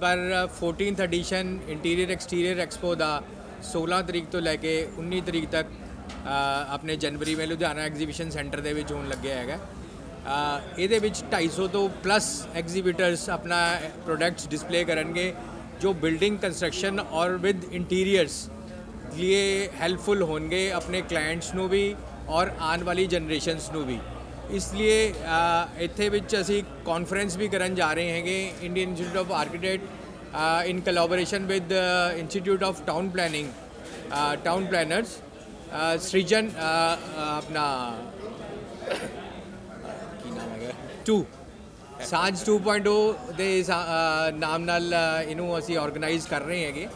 ਵਾਰ 14th edition interior exterior expo ਦਾ 16 ਤਰੀਕ ਤੋਂ ਲੈ ਕੇ 19 ਤਰੀਕ ਤੱਕ ਆਪਣੇ ਜਨਵਰੀ ਵਿੱਚ ਲੁਧਿਆਣਾ ਐਗਜ਼ੀਬਿਸ਼ਨ ਸੈਂਟਰ ਦੇ ਵਿੱਚ ਹੋਣ ਲੱਗਿਆ ਹੈਗਾ। ਇਹਦੇ ਵਿੱਚ 250 ਤੋਂ ਪਲੱਸ ਐਗਜ਼ੀਬਿਟਰਸ ਆਪਣਾ ਪ੍ਰੋਡਕਟਸ ਡਿਸਪਲੇ ਕਰਨਗੇ, ਜੋ ਬਿਲਡਿੰਗ ਕੰਸਟਰਕਸ਼ਨ ਔਰ ਵਿਦ ਇੰਟੀਰੀਅਰਸ ਲਈ ਹੈਲਪਫੁਲ ਹੋਣਗੇ ਆਪਣੇ ਕਲਾਇੰਟਸ ਨੂੰ ਵੀ ਔਰ ਆਉਣ ਵਾਲੀ ਜਨਰੇਸ਼ਨਸ ਨੂੰ ਵੀ। ਇਸ ਲਈ ਇੱਥੇ ਵਿੱਚ ਅਸੀਂ ਕਾਨਫਰੰਸ ਵੀ ਕਰਨ ਜਾ ਰਹੇ ਹੈਗੇ Indian institute of architect in collaboration with institute of town planning town planners Srijan ਆਪਣਾ ਕੀ ਨਾਮ ਹੈਗਾ 2 ਸਾਂਝ 2.0 ਦੇ ਸਾ- ਅ, ਨਾਮ ਨਾਲ ਇਹਨੂੰ ਅਸੀਂ ਆਰਗੇਨਾਈਜ਼ ਕਰ ਰਹੇ ਹੈਗੇ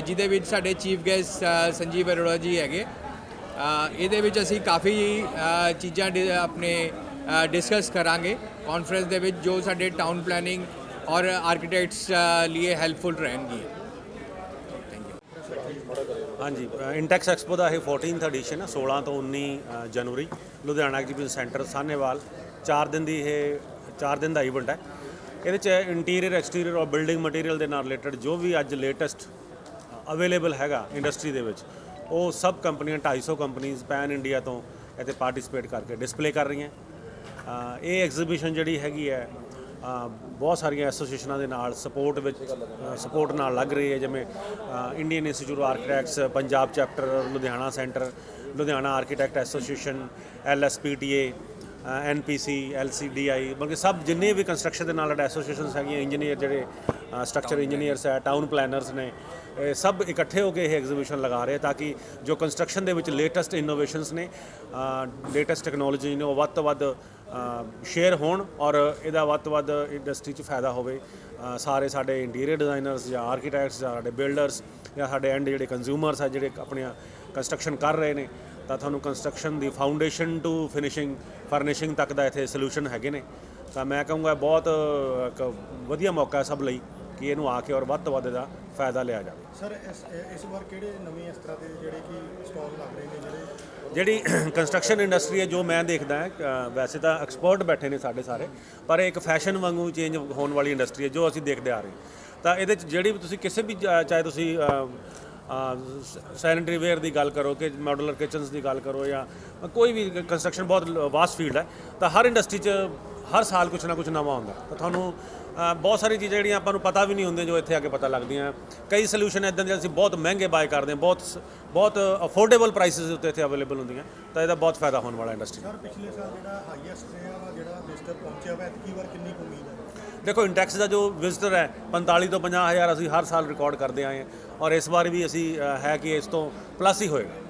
ਜਿਹਦੇ ਵਿੱਚ ਸਾਡੇ ਚੀਫ ਗੈਸਟ ਸੰਜੀਵ ਅਰੋੜਾ ਜੀ ਹੈਗੇ ਇਹਦੇ ਵਿੱਚ ਅਸੀਂ ਕਾਫੀ ਚੀਜ਼ਾਂ ਡਿ- ਆਪਣੇ ਡਿਸਕਸ ਕਰਾਂਗੇ। ਕਾਨਫਰੰਸ ਦੇ ਵਿੱਚ ਜੋ ਸਾਡੇ ਟਾਊਨ ਪਲੈਨਿੰਗ ਔਰ ਆਰਕੀਟੈਕਟਸ ਲਈ ਹੈਲਪਫੁਲ ਰਹਿਣਗੀਆਂ। ਹਾਂਜੀ ਇੰਟੈਕਸ ਐਕਸਪੋ ਦਾ ਇਹ 14th ਐਡੀਸ਼ਨ ਹੈ 16 ਤੋਂ 19 ਜਨਵਰੀ। Ludhiana exhibition centre Sahnewal. 4 ਦਿਨ ਦੀ ਇਹ 4 ਦਿਨ ਦਾ ਇਵੈਂਟ ਹੈ। ਇਹਦੇ ਚ ਇੰਟੀਰੀਅਰ ਐਕਸਟੀਰੀਅਰ ਔਰ ਬਿਲਡਿੰਗ ਮਟੀਰੀਅਲ ਦੇ ਨਾਲ ਰਿਲੇਟਡ ਜੋ ਵੀ ਅੱਜ ਲੇਟੈਸਟ ਅਵੇਲੇਬਲ ਹੈਗਾ ਇੰਡਸਟਰੀ ਦੇ ਵਿੱਚ ਉਹ ਸਭ ਕੰਪਨੀਆਂ 250 ਕੰਪਨੀਆਂ ਪੈਨ ਇੰਡੀਆ ਤੋਂ ਇੱਥੇ ਪਾਰਟਿਸਿਪੇਟ ਕਰਕੇ ਡਿਸਪਲੇ ਕਰ ਰਹੀਆਂ। ਇਹ ਐਗਜ਼ੀਬਿਸ਼ਨ ਜਿਹੜੀ ਹੈਗੀ ਹੈ ਬਹੁਤ ਸਾਰੀਆਂ ਐਸੋਸੀਏਸ਼ਨਾਂ ਦੇ ਨਾਲ ਸਪੋਰਟ ਵਿੱਚ ਸਪੋਰਟ ਨਾਲ ਲੱਗ ਰਹੀ ਹੈ, ਜਿਵੇਂ Indian institute architects, Punjab chapter, Ludhiana centre, Ludhiana architect association, LSPTA NPC, LCDI ਬਲਕਿ ਸਭ ਜਿੰਨੇ ਵੀ ਕੰਸਟਰਕਸ਼ਨ ਦੇ ਨਾਲ ਐਸੋਸੀਏਸ਼ਨਸ ਹੈਗੀਆਂ, ਇੰਜੀਨੀਅਰ ਜਿਹੜੇ ਸਟਰਕਚਰ ਇੰਜੀਨੀਅਰਸ ਹੈ ਟਾਊਨ ਪਲੈਨਰਸ ਨੇ, ਇਹ ਸਭ ਇਕੱਠੇ ਹੋ ਕੇ ਇਹ ਐਗਜ਼ੀਬਿਸ਼ਨ ਲਗਾ ਰਹੇ ਤਾਂ ਕਿ ਜੋ ਕੰਸਟਰਕਸ਼ਨ ਦੇ ਵਿੱਚ ਲੇਟੈਸਟ ਇਨੋਵੇਸ਼ਨਸ ਨੇ ਲੇਟੈਸਟ ਟੈਕਨੋਲੋਜੀ ਨੇ, ਉਹ ਵੱਧ ਤੋਂ ਵੱਧ ਸ਼ੇਅਰ ਹੋਣ ਔਰ ਇਹਦਾ ਵੱਧ ਤੋਂ ਵੱਧ ਇੰਡਸਟਰੀ 'ਚ ਫਾਇਦਾ ਹੋਵੇ। ਸਾਰੇ ਸਾਡੇ ਇੰਟੀਰੀਅਰ ਡਿਜ਼ਾਈਨਰਸ ਜਾਂ ਆਰਕੀਟੈਕਟਸ ਜਾਂ ਸਾਡੇ ਬਿਲਡਰਸ ਜਾਂ ਸਾਡੇ ਐਂਡ ਜਿਹੜੇ ਕੰਜ਼ਿਊਮਰਸ ਆ, ਜਿਹੜੇ ਆਪਣੀਆਂ ਕੰਸਟਰਕਸ਼ਨ ਕਰ ਰਹੇ ਨੇ, ਤਾਂ ਤੁਹਾਨੂੰ ਕੰਸਟਰਕਸ਼ਨ ਦੀ ਫਾਊਂਡੇਸ਼ਨ ਟੂ ਫਿਨਿਸ਼ਿੰਗ ਫਰਨਿਸ਼ਿੰਗ ਤੱਕ ਦਾ ਇੱਥੇ ਸੋਲੂਸ਼ਨ ਹੈਗੇ ਨੇ। ਤਾਂ ਮੈਂ ਕਹੂੰਗਾ ਬਹੁਤ ਇੱਕ ਵਧੀਆ ਮੌਕਾ ਸਭ ਲਈ। ਕਿ ਇਹਨੂੰ ਆ ਕੇ ਔਰ ਵੱਧ ਤੋਂ ਵੱਧ ਇਹਦਾ ਫਾਇਦਾ ਲਿਆ ਜਾਵੇ ਸਰ ਇਸ ਇਸ ਵਾਰ ਕਿਹੜੇ ਨਵੇਂ ਇਸ ਤਰ੍ਹਾਂ ਦੇ ਜਿਹੜੇ ਕਿ ਸਟਾਲ ਲੱਗ ਰਹੇ ਨੇ ਜਿਹੜੇ ਜਿਹੜੀ ਕੰਸਟਰਕਸ਼ਨ ਇੰਡਸਟਰੀ ਹੈ ਜੋ ਮੈਂ ਦੇਖਦਾ ਹੈ ਵੈਸੇ ਤਾਂ ਐਕਸਪਰਟ ਬੈਠੇ ਨੇ ਸਾਡੇ ਸਾਰੇ ਪਰ ਇਹ ਇੱਕ ਫੈਸ਼ਨ ਵਾਂਗੂ ਚੇਂਜ ਹੋਣ ਵਾਲੀ ਇੰਡਸਟਰੀ ਹੈ ਜੋ ਅਸੀਂ ਦੇਖਦੇ ਆ ਰਹੇ। ਤਾਂ ਇਹਦੇ ਚ ਜਿਹੜੀ ਵੀ ਤੁਸੀਂ ਕਿਸੇ ਵੀ ਚਾਹੇ ਤੁਸੀਂ ਸੈਨੀਟਰੀ ਵੇਅਰ ਦੀ ਗੱਲ ਕਰੋ ਕਿ ਮਾਡੂਲਰ ਕਿਚਨਸ ਦੀ ਗੱਲ ਕਰੋ ਜਾਂ ਕੋਈ ਵੀ ਕੰਸਟਰਕਸ਼ਨ ਬਹੁਤ ਵਾਸਟ ਫੀਲਡ ਹੈ, ਤਾਂ ਹਰ ਇੰਡਸਟਰੀ 'ਚ ਹਰ ਸਾਲ ਕੁਝ ਨਾ ਕੁਝ ਨਵਾਂ ਆਉਂਦਾ। ਤਾਂ ਤੁਹਾਨੂੰ ਬਹੁਤ ਸਾਰੀ ਚੀਜ਼ਾਂ ਜਿਹੜੀਆਂ ਆਪਾਂ ਨੂੰ ਪਤਾ ਵੀ ਨਹੀਂ ਹੁੰਦੀਆਂ ਜੋ ਇੱਥੇ ਆ ਕੇ ਪਤਾ ਲੱਗਦੀਆਂ। ਕਈ ਸੋਲੂਸ਼ਨ ਇਦਾਂ ਦੇ ਅਸੀਂ ਬਹੁਤ ਮਹਿੰਗੇ ਬਾਏ ਕਰਦੇ ਹਾਂ, ਬਹੁਤ ਸ- ਬਹੁਤ ਅਫੋਰਡੇਬਲ ਪ੍ਰਾਈਸਿਸ ਉੱਤੇ ਇੱਥੇ ਅਵੇਲੇਬਲ ਹੁੰਦੀਆਂ। ਤਾਂ ਇਹਦਾ ਬਹੁਤ ਫਾਇਦਾ ਹੋਣ ਵਾਲਾ ਇੰਡਸਟਰੀ ਸਰ ਪਿਛਲੇ ਸਾਲ ਜਿਹੜਾ ਹਾਈਐਸਟ ਰਿਹਾ ਵਾ ਜਿਹੜਾ ਵਿਜ਼ਟਰ ਪਹੁੰਚਿਆ ਵਾ ਐਤਕੀ ਵਾਰ ਕਿੰਨੀ ਉਮੀਦ ਹੈ? ਦੇਖੋ ਇੰਡੈਕਸ ਦਾ ਜੋ ਵਿਜ਼ਟਰ ਹੈ 45 ਤੋਂ 50 ਹਜ਼ਾਰ ਅਸੀਂ ਹਰ ਸਾਲ ਰਿਕਾਰਡ ਕਰਦੇ ਆਏ ਹਾਂ। ਔਰ ਇਸ ਵਾਰ ਵੀ ਅਸੀਂ ਹੈ ਕਿ ਇਸ ਤੋਂ ਪਲੱਸ ਹੀ ਹੋਏਗਾ।